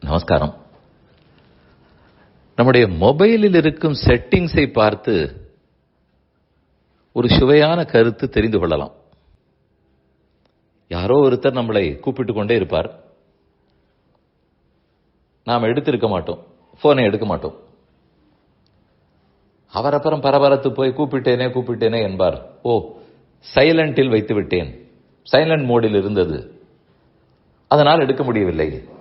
நமஸ்காரம். நம்முடைய மொபைலில் இருக்கும் செட்டிங்ஸை பார்த்து ஒரு சுவையான கருத்து தெரிந்து கொள்ளலாம். யாரோ ஒருத்தர் நம்மளை கூப்பிட்டு கொண்டே இருப்பார். நாம் எடுத்திருக்க மாட்டோம். போனை எடுக்க மாட்டோம். அவர் அப்புறம் பரபரத்து போய் கூப்பிட்டேனே கூப்பிட்டேனே என்பார். ஓ சைலண்டில் வைத்து விட்டேன். சைலண்ட் மோடில் இருந்தது. அதனால் எடுக்க முடியவில்லை.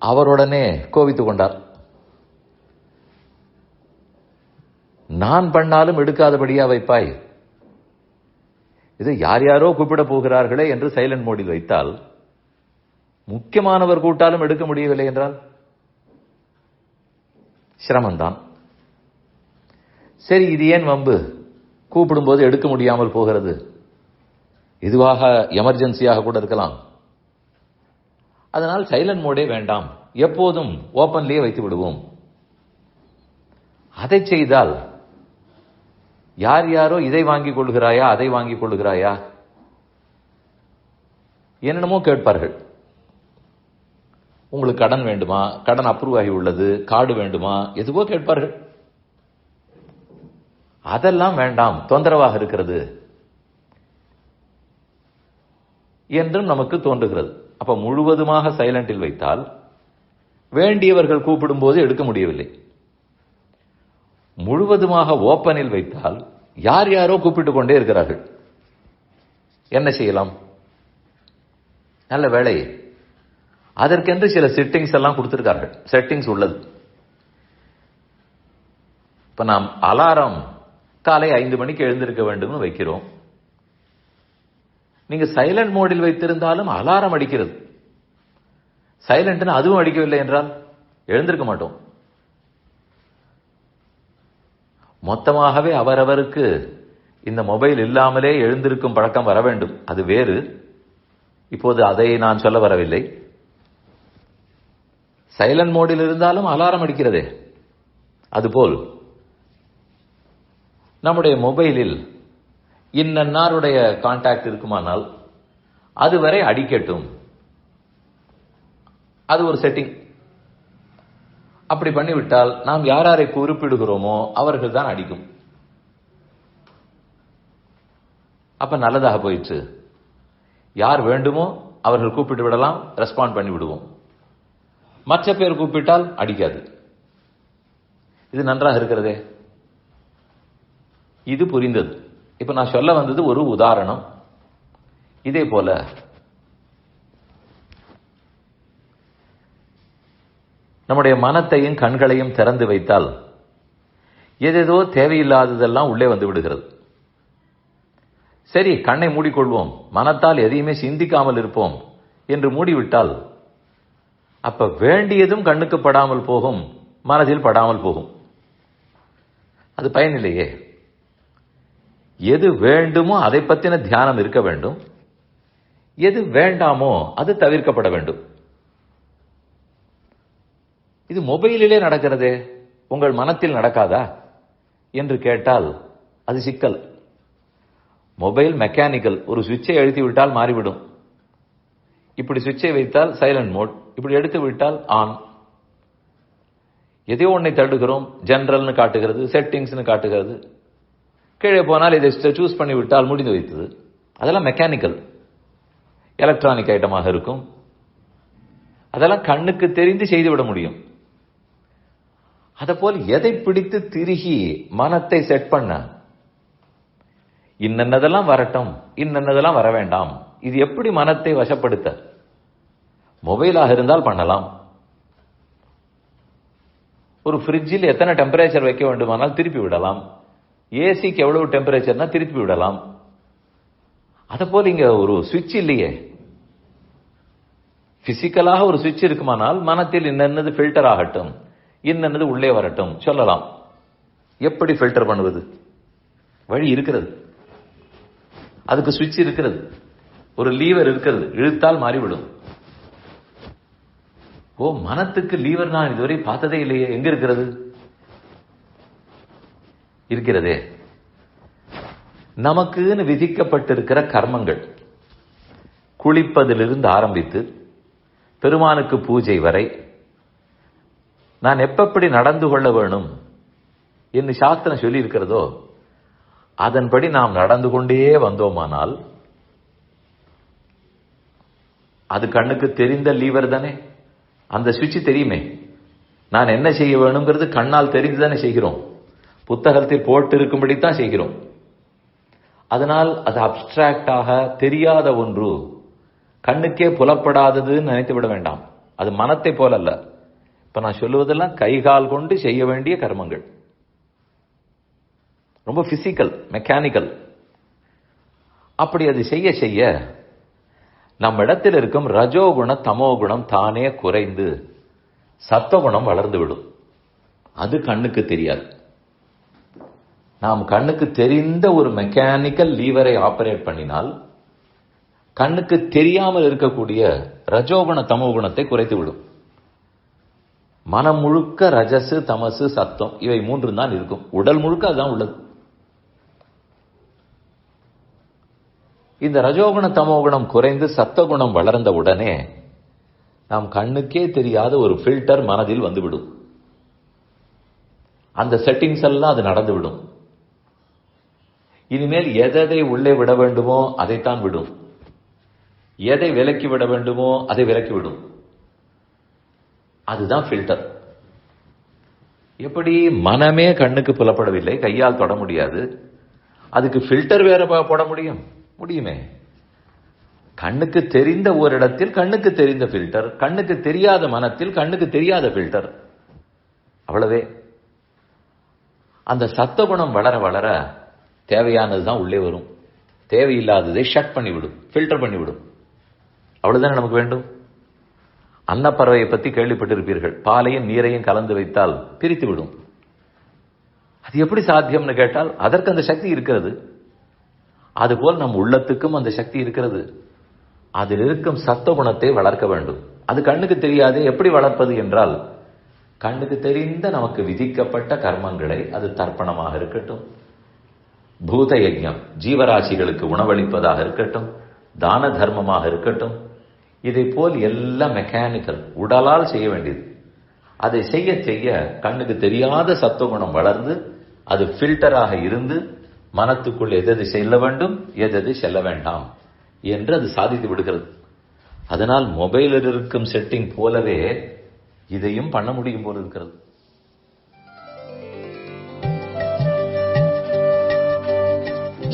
அவருடனே கோவித்து கொண்டார். நான் பண்ணாலும் எடுக்காதபடியா வைப்பாய். இது யார் யாரோ கூப்பிட போகிறார்களே என்று சைலண்ட் மோடில் வைத்தால் முக்கியமானவர் கூட்டாலும் எடுக்க முடியவில்லை என்றால்? சிரமம்தான். சரி இது ஏன் வம்பு? கூப்பிடும்போது எடுக்க முடியாமல் போகிறது. இதுவாக எமர்ஜென்சியாக கூட இருக்கலாம். அதனால் சைலண்ட் மோடே வேண்டாம். எப்போதும் ஓப்பன்லேயே வைத்து விடுவோம் அதை செய்தால் யார் யாரோ இதை வாங்கிக் கொள்கிறாயா அதை வாங்கிக் கொள்கிறாயா? என்னென்னமோ கேட்பார்கள். உங்களுக்கு கடன் வேண்டுமா? கடன் அப்ரூவ் ஆகி உள்ளது. கார்டு வேண்டுமா? எதுவோ கேட்பார்கள். அதெல்லாம் வேண்டாம். தொந்தரவாக இருக்கிறது. என்றும் நமக்கு தோன்றுகிறது. அப்ப முழுவதுமாக சைலண்டில் வைத்தால் வேண்டியவர்கள் கூப்பிடும் போது எடுக்க முடியவில்லை. முழுவதுமாக ஓப்பனில் வைத்தால் யார் யாரோ கூப்பிட்டு கொண்டே இருக்கிறார்கள். என்ன செய்யலாம்? நல்ல வேலை. அதற்கென்று சில செட்டிங்ஸ் எல்லாம் கொடுத்திருக்கார்கள். செட்டிங்ஸ் உள்ளது. இப்ப நாம் அலாரம் காலை ஐந்து மணிக்கு எழுந்திருக்க வேண்டும்னு வைக்கிறோம். நீங்க சைலண்ட் மோடில் வைத்திருந்தாலும் அலாரம் அடிக்கிறது. சைலண்ட்னு அதுவும் அடிக்கவில்லை என்றால் எழுந்திருக்க மாட்டோம். மொத்தமாகவே அவரவருக்கு இந்த மொபைல் இல்லாமலே எழுந்திருக்கும் பழக்கம் வர வேண்டும். அது வேறு. இப்போது அதை நான் சொல்ல வரவில்லை. சைலண்ட் மோடில் இருந்தாலும் அலாரம் அடிக்கிறதே. அதுபோல் நம்முடைய மொபைலில் இன்னன்னாருடைய கான்டாக்ட் இருக்குமானால் அதுவரை அடிக்கட்டும். அது ஒரு செட்டிங் அப்படி பண்ணிவிட்டால் நாம் யார் யாரை குறிப்பிடுகிறோமோ அவர்கள் தான் அடிக்கும். அப்ப நல்லதாக போயிடுச்சு. யார் வேண்டுமோ அவர்கள் கூப்பிட்டு விடலாம் ரெஸ்பாண்ட் பண்ணி விடுவோம். மற்ற பேர் கூப்பிட்டால் அடிக்காது. இது நன்றாக இருக்கிறதே. இது புரிந்தது. இப்போ நான் சொல்ல வந்தது ஒரு உதாரணம். இதே போல நம்முடைய மனத்தையும் கண்களையும் திறந்து வைத்தால் எதேதோ தேவையில்லாததெல்லாம் உள்ளே வந்து விடுகிறது. சரி கண்ணை மூடிக்கொள்வோம். மனத்தால் எதையுமே சிந்திக்காமல் இருப்போம் என்று மூடிவிட்டால் அப்ப வேண்டியதும் கண்ணுக்கு படாமல் போகும் மனதில் படாமல் போகும். அது பயனில்லையே. எது வேண்டுமோ அதை பற்றின தியானம் இருக்க வேண்டும். எது வேண்டாமோ அது தவிர்க்கப்பட வேண்டும். இது மொபைலிலே நடக்கிறதே உங்கள் மனத்தில் நடக்காதா? என்று கேட்டால் அது சிக்கல். மொபைல் மெக்கானிக்கல் ஒரு சுவிட்சை அழுத்தி விட்டால் மாறிவிடும். இப்படி சுவிட்சை வைத்தால் சைலண்ட் மோட் இப்படி எடுத்து விட்டால் ஆன். எதையோ ஒன்றை தடுக்கிறோம் ஜென்ரல்னு காட்டுகிறது செட்டிங்ஸ்னு காட்டுகிறது. கீழே போனால் இதை சூஸ் பண்ணி விட்டால் முடிந்து வைத்தது. அதெல்லாம் மெக்கானிக்கல் எலக்ட்ரானிக் ஐட்டமாக இருக்கும். அதெல்லாம் கண்ணுக்கு தெரிந்து செய்துவிட முடியும். போல் எதை பிடித்து திருகி மனத்தை செட் பண்ண? இன்னென்னதெல்லாம் வரட்டும் இன்னென்னதெல்லாம் வர வேண்டாம். இது எப்படி மனத்தை வசப்படுத்த? மொபைலாக இருந்தால் பண்ணலாம். ஒரு ஃப்ரிட்ஜில் எத்தனை டெம்பரேச்சர் வைக்க வேண்டுமானால் திருப்பி விடலாம். ஏசிக்கு எவ்வளவு டெம்பரேச்சர்னா திருப்பி விடலாம். அதை போல இங்க ஒரு சுவிட்ச் இல்லையே. பிசிக்கலாக ஒரு சுவிட்ச் இருக்குமானால் மனத்தில் இன்னது ஃபில்டர் ஆகட்டும் இன்னது உள்ளே வரட்டும் சொல்லலாம். எப்படி ஃபில்டர் பண்ணுவது? வழி இருக்கிறது. அதுக்கு சுவிட்ச் இருக்கிறது. ஒரு லீவர் இருக்கிறது. இழுத்தால் மாறிவிடும். ஓ மனத்துக்கு லீவர் நான் இதுவரை பார்த்ததே இல்லையே. எங்க இருக்கிறது? இருக்கிறதே. நமக்குன்னு விதிக்கப்பட்டிருக்கிற கர்மங்கள் குளிப்பதிலிருந்து ஆரம்பித்து பெருமானுக்கு பூஜை வரை நான் எப்பப்படி நடந்து கொள்ள வேணும் என்று சாஸ்திரம் சொல்லியிருக்கிறதோ அதன்படி நாம் நடந்து கொண்டே வந்தோமானால் அது கண்ணுக்கு தெரிந்த லீவர் தானே. அந்த சுவிட்ச் தெரியுமே. நான் என்ன செய்ய வேணுங்கிறது கண்ணால் தெரிந்து தானே செய்கிறோம். புத்தகத்தில் போட்டு இருக்கும்படி தான் செய்கிறோம். அதனால் அது அப்டிராக்டாக தெரியாத ஒன்று. கண்ணுக்கே புலப்படாததுன்னு நினைத்து விட வேண்டாம். அது மனத்தை போல அல்ல இப்ப நான் சொல்லுவதெல்லாம் கைகால் கொண்டு செய்ய வேண்டிய கர்மங்கள். ரொம்ப பிசிக்கல் மெக்கானிக்கல் அப்படி அது செய்ய செய்ய நம்ம இடத்தில் இருக்கும் ரஜோகுண தமோகுணம் தானே குறைந்து சத்தகுணம் வளர்ந்து விடும். அது கண்ணுக்கு தெரியாது. நாம் கண்ணுக்கு தெரிந்த ஒரு மெக்கானிக்கல் லீவரை ஆபரேட் பண்ணினால் கண்ணுக்கு தெரியாமல் இருக்கக்கூடிய ரஜோகுண தமோகுணத்தை குறைத்து விடும். மனம் முழுக்க ரஜசு தமசு சத்தம் இவை மூன்று தான் இருக்கும். உடல் முழுக்க அதுதான் உள்ளது. இந்த ரஜோகுண தமோகுணம் குறைந்து சத்தகுணம் வளர்ந்த உடனே நாம் கண்ணுக்கே தெரியாத ஒரு ஃபில்டர் மனதில் வந்துவிடும். அந்த செட்டிங்ஸ் எல்லாம் அது நடந்துவிடும். இனிமேல் எதை உள்ளே விட வேண்டுமோ அதைத்தான் விடும். எதை விலக்கி விட வேண்டுமோ அதை விலக்கி விடும். அதுதான் ஃபில்டர் எப்படி? மனமே கண்ணுக்கு புலப்படவில்லை கையால் தொட முடியாது. அதுக்கு ஃபில்டர் வேற போட முடியும்? முடியுமே. கண்ணுக்கு தெரிந்த ஓரிடத்தில் கண்ணுக்கு தெரிந்த ஃபில்டர் கண்ணுக்கு தெரியாத மனத்தில் கண்ணுக்கு தெரியாத ஃபில்டர் அவ்வளவே. அந்த சத்தகுணம் வளர வளர தேவையானது தான் உள்ளே வரும். தேவையில்லாததை ஷட் பண்ணிவிடும் ஃபில்டர் பண்ணிவிடும். அவ்வளவுதானே நமக்கு வேண்டும்? அன்னப்பறவையை பத்தி கேள்விப்பட்டிருப்பீர்கள். பாலையும் நீரையும் கலந்து வைத்தால் பிரித்து விடும் அது எப்படி சாத்தியம்னு கேட்டால் அதற்கு அந்த சக்தி இருக்கிறது. அதுபோல் நம் உள்ளத்துக்கும் அந்த சக்தி இருக்கிறது. அதில் இருக்கும் சத்த குணத்தை வளர்க்க வேண்டும். அது கண்ணுக்கு தெரியாது எப்படி வளர்ப்பது என்றால் கண்ணுக்கு தெரிந்த நமக்கு விதிக்கப்பட்ட கர்மங்களை அது தர்ப்பணமாக இருக்கட்டும். பூத யஜ்யம் ஜீவராசிகளுக்கு உணவளிப்பதாக இருக்கட்டும் தான தர்மமாக இருக்கட்டும் இதை போல் எல்லாம் மெக்கானிக்கல் உடலால் செய்ய வேண்டியது. அதை செய்ய செய்ய கண்ணுக்கு தெரியாத சத்துவகுணம் வளர்ந்து அது ஃபில்டராக இருந்து மனத்துக்குள் எதது செல்ல வேண்டும் எதது செல்ல வேண்டாம் என்று அது சாதித்து விடுகிறது. அதனால் மொபைலில் இருக்கும் செட்டிங் போலவே இதையும் பண்ண முடியும் போல இருக்கிறது.